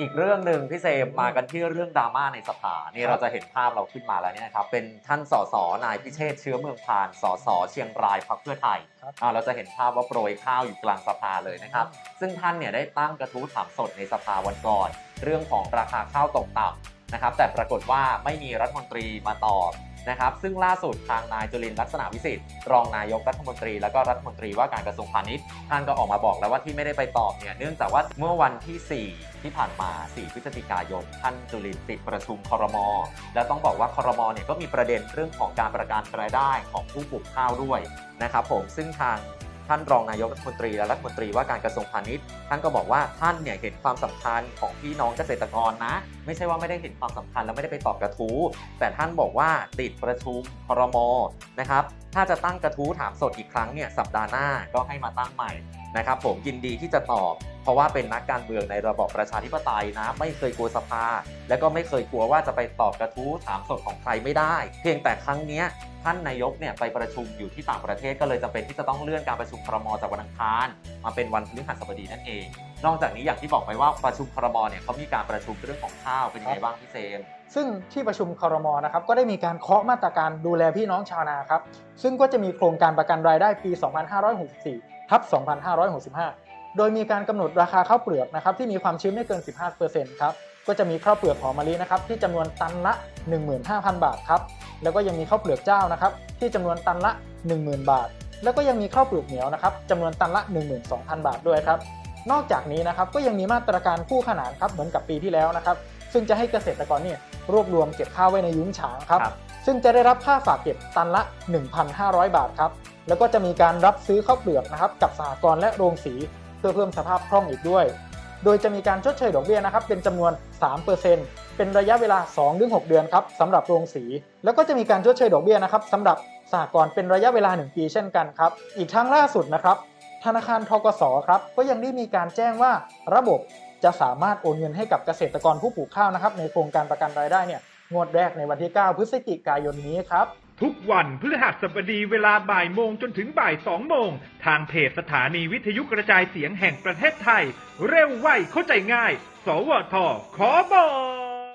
อีกเรื่องหนึ่งพี่เซมมากันที่เรื่องดราม่าในสภานี่ครับเราจะเห็นภาพเราขึ้นมาแล้วเนี่ยนะครับเป็นท่านสสนายพิเชษฐ์เชื้อเมืองพานสสเชียงรายพรรคเพื่อไทยครับอ่าเราจะเห็นภาพว่าโปรยข้าวอยู่กลางสภาเลยนะครับ ซึ่งท่านเนี่ยได้ตั้งกระทู้ถามสดในสภาวันก่อน เรื่องของราคาข้าวตกต่ำนะครับแต่ปรากฏว่าไม่มีรัฐมนตรีมาตอบ นะครับซึ่งล่าสุดทางนายจุลินลักษณะวิสิทธิ์รองนายกรัฐมนตรี และก็รัฐมนตรีว่าการกระทรวงพาณิชย์ท่านก็ออกมาบอกแล้วว่าที่ไม่ได้ไปตอบเนี่ยเนื่องจากว่าเมื่อวันที่ 4 ที่ผ่านมา 4 พฤศจิกายน ท่านจุลินติดประชุมคอรมอแล้วต้องบอกว่าคอรมอเนี่ยก็มีประเด็นเรื่องของการประกันรายได้ของผู้ปลูกข้าวด้วยนะครับผมซึ่งทาง ท่านรองนายกรัฐมนตรีและรัฐมนตรีว่าการกระทรวงพาณิชย์ ท่านก็บอกว่าท่านเนี่ยเห็นความสำคัญของพี่น้องเกษตรกรนะ ไม่ใช่ว่าไม่ได้เห็นความสำคัญแล้วไม่ได้ไปตอบกระทู้ แต่ท่านบอกว่าติดประชุมครมนะครับ ถ้าจะตั้งกระทู้ถามสดอีกครั้งเนี่ยสัปดาห์หน้าก็ให้มาตั้งใหม่ นะครับผมยินดีที่จะตอบ เพราะว่าเป็นนักการเมืองในระบอบประชาธิปไตยนะ ไม่เคยกลัวสภา และก็ไม่เคยกลัวว่าจะไปตอบกระทู้ถามสดของใครไม่ได้ เพียงแต่ครั้งนี้ท่านนายกเนี่ยไปประชุมอยู่ที่ต่างประเทศก็เลยจำเป็นที่จะต้องเลื่อนการประชุมครมจากวันอังคารมาเป็นวันพฤหัสบดีนั่นเอง นอกจากนี้อย่างที่บอกไปว่าประชุมครมเนี่ยเขามีการประชุมเรื่องของข้าวเป็นยังไงบ้างพี่เซมซึ่งที่ประชุมครมนะครับก็ได้มีการเคาะมาตรการดูแลพี่น้องชาวนาครับซึ่งก็จะมีโครงการประกันรายได้ปี 2564 ทับ2565 โดยมีการกำหนดราคาข้าวเปลือกนะครับที่มีความชื้นไม่เกิน 15%ครับก็จะมีข้าวเปลือกหอมมะลินะครับที่จำนวนตันละ 15,000 บาทครับแล้วก็ยังมีข้าวเปลือกเจ้านะครับที่จำนวนตันละ 10,000 บาท แล้วก็ยังมีข้าวเปลือกเหนียวนะครับจำนวนตันละ 12,000 บาทด้วยครับนอกจากนี้นะครับก็ยังมีมาตรการคู่ขนานครับเหมือนกับปีที่แล้วนะครับซึ่งจะให้เกษตรกรเนี่ยรวบรวมเก็บข้าวไว้ในยุ้งฉางครับครับซึ่งจะได้รับค่าฝากเก็บตันละ 1,500 บาทครับ แล้วก็จะมีการรับซื้อข้าวเปลือกนะครับกับสหกรณ์และโรงสีเพื่อเพิ่มสภาพคล่องอีกด้วย โดยจะมีการชดเชยดอกเบี้ยนะครับเป็นจำนวน 3%เป็นระยะเวลา 2-6 เดือนครับสำหรับโรงสี แล้วก็จะมีการชดเชยดอกเบี้ยนะครับสำหรับสหกรณ์เป็นระยะเวลา 1 ปีเช่นกันครับ อีกทั้งล่าสุดนะครับ ธนาคารทกสครับก็ยังได้มีการแจ้งว่าระบบจะสามารถโอนเงินให้กับเกษตรกรผู้ปลูกข้าวนะครับในโครงการประกันรายได้เนี่ยงวดแรกในวันที่ 9 พฤศจิกายนนี้ครับ ทุกวันพฤหัสบดีเวลาบ่ายโมงจนถึงบ่ายสองโมง ทางเพจสถานีวิทยุกระจายเสียงแห่งประเทศไทย เร็วไวเข้าใจง่าย สวทขอบอก